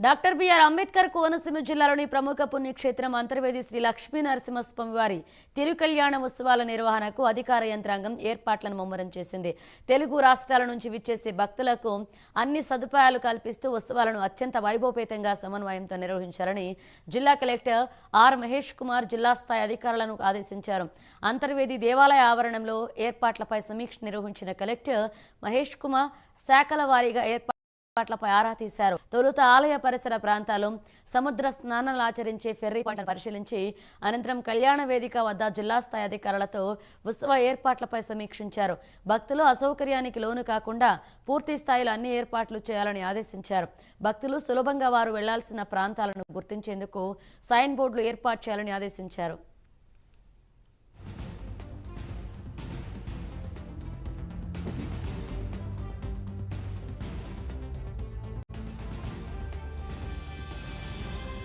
Doctor BR Ambedkar Konaseema జిల్లాలోని ప్రముఖ పుణ్యక్షేత్రం అంతర్వేది శ్రీ లక్ష్మీ నరసింహస్వామివారి తిరుకల్యాణ ఉత్సవాల నిర్వహణకు అధికార యంత్రాంగం ఏర్పాట్లను ముమ్మరం చేసింది. తెలుగు రాష్ట్రాల నుంచి విచ్చేసే భక్తులకు అన్ని సదుపాయాలు కల్పిస్తూ ఉత్సవాలను అత్యంత వైభవపేతంగా సమన్వయంతో నిర్వహించాలని జిల్లా కలెక్టర్ ఆర్ మహేష్ కుమార్ జిల్లా స్థాయి అధికారులను ఆదేశించారు. అంతర్వేది దేవాలయ ఆవరణంలో ఏర్పాట్లపై సమీక్ష నిర్వహించిన కలెక్టర్ మహేష్ కుమార్ శాఖల వారీగా ఏర్పాటు ఏర్పాట్లపై ఆరా తీశారు. తొలుత ఆలయ పరిసర ప్రాంతాలు సముద్ర స్నానాలు ఆచరించే ఫెర్రీ పంట పరిశీలించి అనంతరం కళ్యాణ వేదిక వద్ద జిల్లా స్థాయి అధికారులతో ఉత్సవ ఏర్పాట్లపై సమీక్షించారు. భక్తులు అసౌకర్యానికి లోను కాకుండా పూర్తి స్థాయిలో అన్ని ఏర్పాట్లు చేయాలని ఆదేశించారు. భక్తులు సులభంగా వారు వెళ్ళాల్సిన ప్రాంతాలను గుర్తించేందుకు సైన్ బోర్డులు ఏర్పాటు చేయాలని ఆదేశించారు.